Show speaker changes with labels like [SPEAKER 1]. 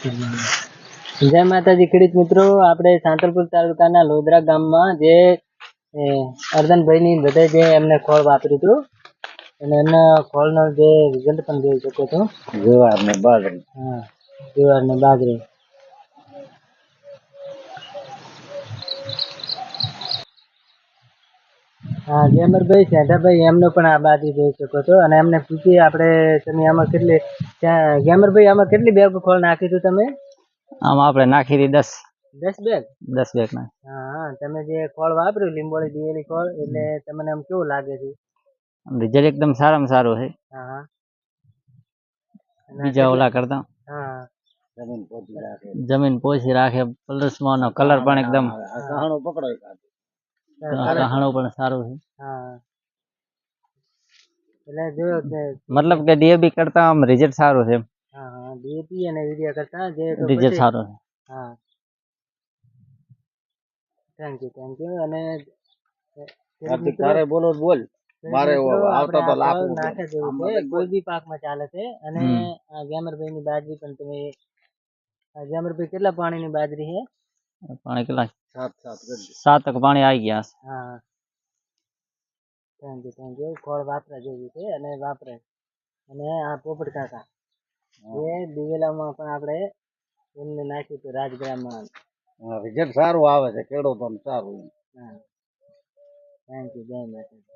[SPEAKER 1] જય માતાજી ખેડૂત મિત્રો. આપણે સાંતલપુર તાલુકાના લોદરા ગામમાં જે અર્ધનભાઈની અર્જનભાઈની બધે જે એમને ખોળ વાપર્યું હતું અને એમના ખોળનો જે રિઝલ્ટ પણ જોઈ શકો છો.
[SPEAKER 2] જુવાર ને બાજરી.
[SPEAKER 1] હા જુવાર ને બાજરી. હા ગેમરભાઈ સેઠાભાઈ એમનો પણ આ બાજુ જોઈ શકો છો. અને એમને પૂછીએ આપણે તમે આમાં કેટલી ત્યાં ગેમરભાઈ આમાં કેટલી બેગ ખોળ નાખી હતું તમે?
[SPEAKER 2] આમાં આપણે નાખી હતી દસ.
[SPEAKER 1] દસ બેગ
[SPEAKER 2] દસ બેગ ના.
[SPEAKER 1] હા હા તમે જે ખોળ વાપર્યું લીંબોળી દિવેલી ખોળ એટલે તમને આમ કેવું લાગે છે?
[SPEAKER 2] રિઝલ્ટ એકદમ સારામાં સારું છે.
[SPEAKER 1] હા હા.
[SPEAKER 2] બીજા ઓલા કરતા.
[SPEAKER 1] હા.
[SPEAKER 2] જમીન પોચી રાખે. પ્લસમાં નો કલર પણ એકદમ કહાણું પણ સારું છે.
[SPEAKER 1] એટલે જોયો કે
[SPEAKER 2] મતલબ કે ડીએબી કરતા આમ રિઝલ્ટ સારું છે
[SPEAKER 1] હા હા. ડીએપી અને યુરિયા કરતા જે
[SPEAKER 2] રિઝલ્ટ સારું છે.
[SPEAKER 1] હા. થેન્ક યુ થેન્ક યુ અને કાર્તિક તારે
[SPEAKER 2] બોલો બોલ. મારે આવતા તો રૂપિયા.
[SPEAKER 1] નાખે જેવું છે. કોઈ. બી પાકમાં ચાલે છે. અને. આ ગેમરભાઈ ની બાજરી પણ તમે ગેમરભાઈ કેટલા પાણીની બાજરી છે?
[SPEAKER 2] પાણી કેટલા?
[SPEAKER 1] સાત સાત
[SPEAKER 2] સાતક પાણી આવી ગયા
[SPEAKER 1] હા. થેન્ક યુ થેન્ક યુ ફળ વાપરા જેવું છે અને વાપરે. અને આ પોપટ કાકા. એ દિવેલામાં પણ આપણે એમને નાખ્યું હતું રાજગ્રામમાં.
[SPEAKER 2] રિઝલ્ટ સારું આવે છે. ખેડૂતોને સારું
[SPEAKER 1] થેન્ક યુ જય માતાજી.